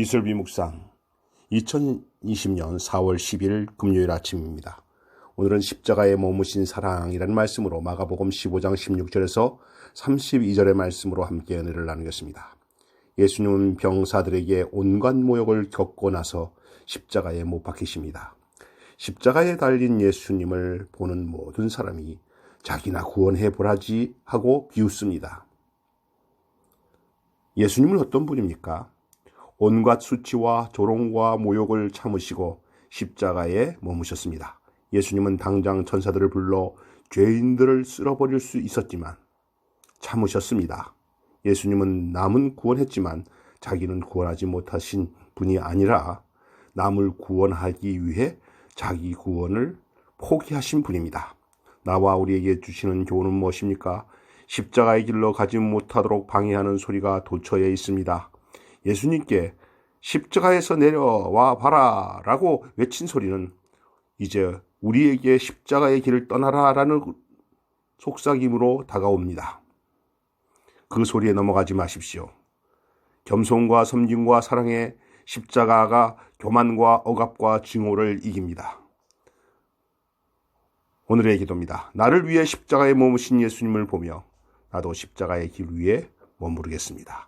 이슬비 묵상 2020년 4월 10일 금요일 아침입니다. 오늘은 십자가에 머무신 사랑이라는 말씀으로 마가복음 15장 16절에서 32절의 말씀으로 함께 은혜를 나누겠습니다. 예수님은 병사들에게 온갖 모욕을 겪고 나서 십자가에 못 박히십니다. 십자가에 달린 예수님을 보는 모든 사람이 자기나 구원해 보라지 하고 비웃습니다. 예수님은 어떤 분입니까? 온갖 수치와 조롱과 모욕을 참으시고 십자가에 머무셨습니다. 예수님은 당장 천사들을 불러 죄인들을 쓸어버릴 수 있었지만 참으셨습니다. 예수님은 남은 구원했지만 자기는 구원하지 못하신 분이 아니라 남을 구원하기 위해 자기 구원을 포기하신 분입니다. 나와 우리에게 주시는 교훈은 무엇입니까? 십자가의 길로 가지 못하도록 방해하는 소리가 도처에 있습니다. 예수님께 십자가에서 내려와 봐라 라고 외친 소리는 이제 우리에게 십자가의 길을 떠나라 라는 속삭임으로 다가옵니다. 그 소리에 넘어가지 마십시오. 겸손과 섬김과 사랑의 십자가가 교만과 억압과 증오를 이깁니다. 오늘의 기도입니다. 나를 위해 십자가에 머무신 예수님을 보며 나도 십자가의 길 위에 머무르겠습니다.